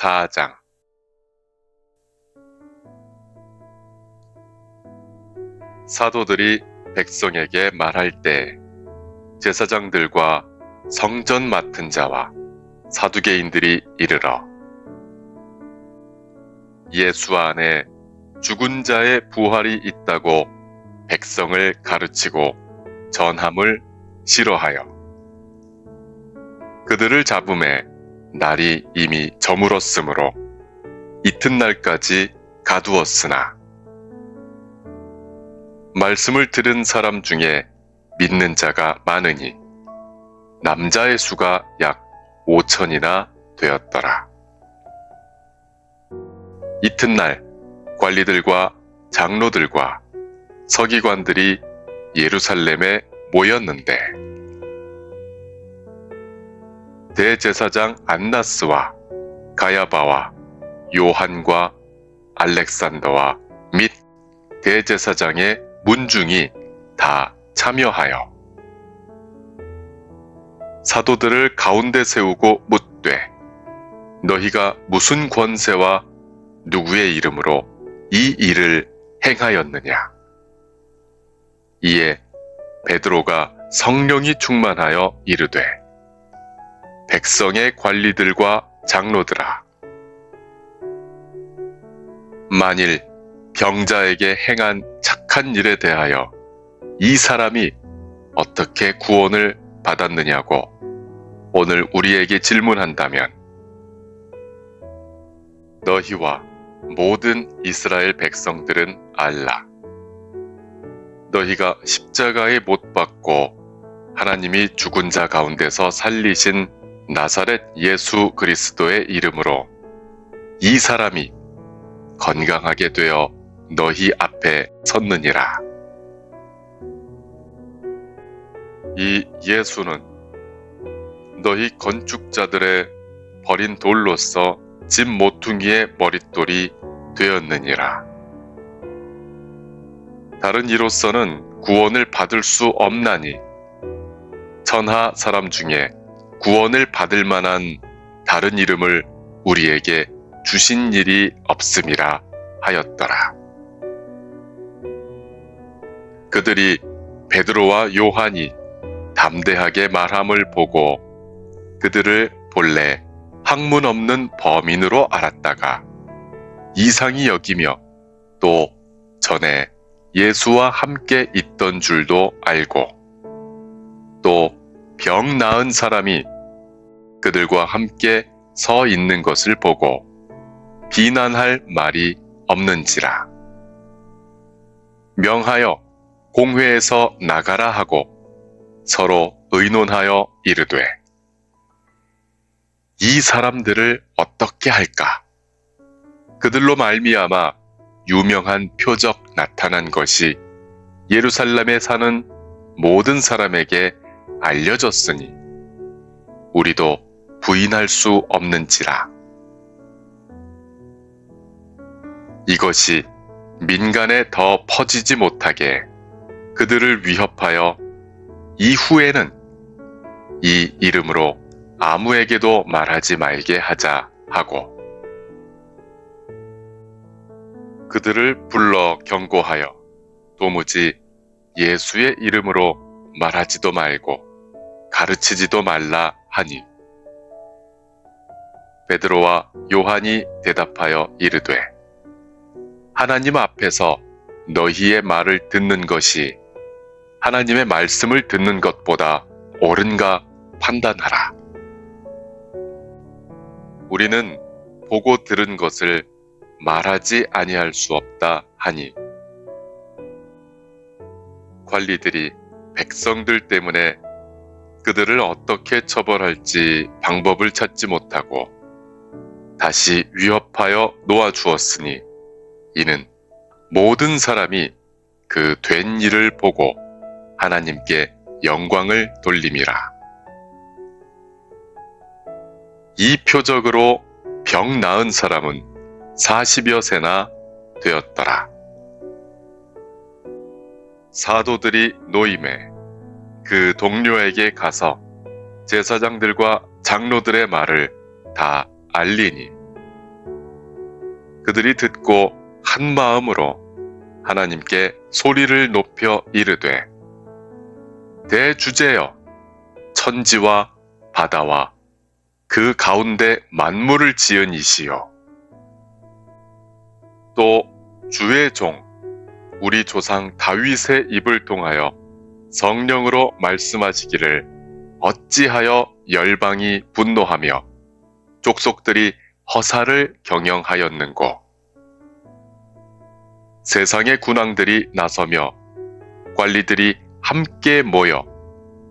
4장. 사도들이 백성에게 말할 때 제사장들과 성전 맡은 자와 사두개인들이 이르러 예수 안에 죽은 자의 부활이 있다고 백성을 가르치고 전함을 싫어하여 그들을 잡음에 날이 이미 저물었으므로 이튿날까지 가두었으나 말씀을 들은 사람 중에 믿는 자가 많으니 남자의 수가 약 5천이나 되었더라. 이튿날 관리들과 장로들과 서기관들이 예루살렘에 모였는데 대제사장 안나스와 가야바와 요한과 알렉산더와 및 대제사장의 문중이 다 참여하여 사도들을 가운데 세우고 묻되 너희가 무슨 권세와 누구의 이름으로 이 일을 행하였느냐? 이에 베드로가 성령이 충만하여 이르되 백성의 관리들과 장로들아 만일 병자에게 행한 착한 일에 대하여 이 사람이 어떻게 구원을 받았느냐고 오늘 우리에게 질문한다면 너희와 모든 이스라엘 백성들은 알라. 너희가 십자가에 못 박고 하나님이 죽은 자 가운데서 살리신 나사렛 예수 그리스도의 이름으로 이 사람이 건강하게 되어 너희 앞에 섰느니라. 이 예수는 너희 건축자들의 버린 돌로서 집 모퉁이의 머릿돌이 되었느니라. 다른 이로서는 구원을 받을 수 없나니 천하 사람 중에 구원을 받을 만한 다른 이름을 우리에게 주신 일이 없음이라 하였더라. 그들이 베드로와 요한이 담대하게 말함을 보고 그들을 본래 학문 없는 범인으로 알았다가 이상히 여기며 또 전에 예수와 함께 있던 줄도 알고 또 병 나은 사람이 그들과 함께 서 있는 것을 보고 비난할 말이 없는지라 명하여 공회에서 나가라 하고 서로 의논하여 이르되 이 사람들을 어떻게 할까? 그들로 말미암아 유명한 표적 나타난 것이 예루살렘에 사는 모든 사람에게 알려졌으니 우리도 부인할 수 없는지라. 이것이 민간에 더 퍼지지 못하게 그들을 위협하여 이후에는 이 이름으로 아무에게도 말하지 말게 하자 하고 그들을 불러 경고하여 도무지 예수의 이름으로 말하지도 말고 가르치지도 말라 하니 베드로와 요한이 대답하여 이르되 하나님 앞에서 너희의 말을 듣는 것이 하나님의 말씀을 듣는 것보다 옳은가 판단하라. 우리는 보고 들은 것을 말하지 아니할 수 없다 하니 관리들이 백성들 때문에 그들을 어떻게 처벌할지 방법을 찾지 못하고 다시 위협하여 놓아주었으니 이는 모든 사람이 그 된 일을 보고 하나님께 영광을 돌림이라. 이 표적으로 병 나은 사람은 40여 세나 되었더라. 사도들이 노임에 그 동료에게 가서 제사장들과 장로들의 말을 다 알리니. 그들이 듣고 한 마음으로 하나님께 소리를 높여 이르되 대주제여 천지와 바다와 그 가운데 만물을 지은 이시여 또 주의 종 우리 조상 다윗의 입을 통하여 성령으로 말씀하시기를 어찌하여 열방이 분노하며 족속들이 허사를 경영하였는고 세상의 군왕들이 나서며 관리들이 함께 모여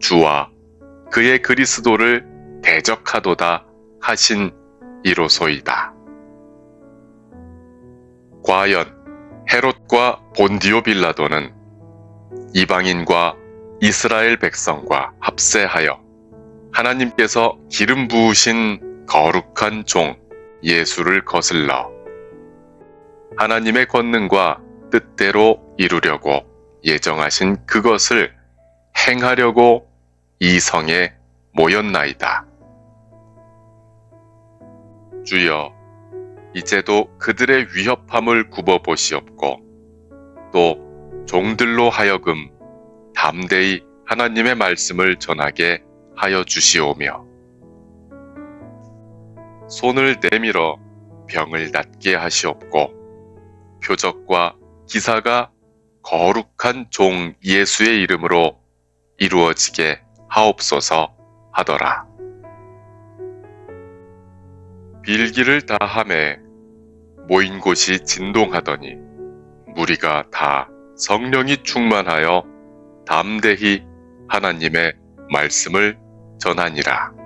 주와 그의 그리스도를 대적하도다 하신 이로소이다. 과연 헤롯과 본디오 빌라도는 이방인과 이스라엘 백성과 합세하여 하나님께서 기름 부으신 거룩한 종 예수를 거슬러 하나님의 권능과 뜻대로 이루려고 예정하신 그것을 행하려고 이 성에 모였나이다. 주여, 이제도 그들의 위협함을 굽어 보시옵고, 또 종들로 하여금 담대히 하나님의 말씀을 전하게 하여 주시오며, 손을 내밀어 병을 낫게 하시옵고, 표적과 기사가 거룩한 종 예수의 이름으로 이루어지게 하옵소서 하더라. 빌기를 다함에 모인 곳이 진동하더니 무리가 다 성령이 충만하여 담대히 하나님의 말씀을 전하니라.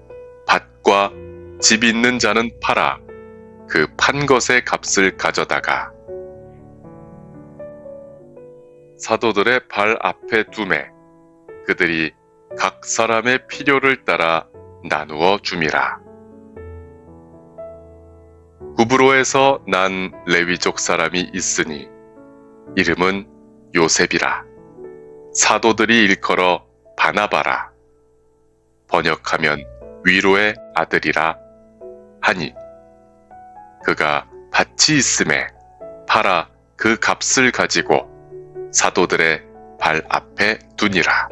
밭과 집 있는 자는 팔아 그 판 것의 값을 가져다가 사도들의 발 앞에 두매 그들이 각 사람의 필요를 따라 나누어 줌이라. 구브로에서 난 레위족 사람이 있으니 이름은 요셉이라. 사도들이 일컬어 바나바라. 번역하면 위로의 아들이라 하니 그가 밭이 있음에 팔아 그 값을 가지고 사도들의 발 앞에 두니라.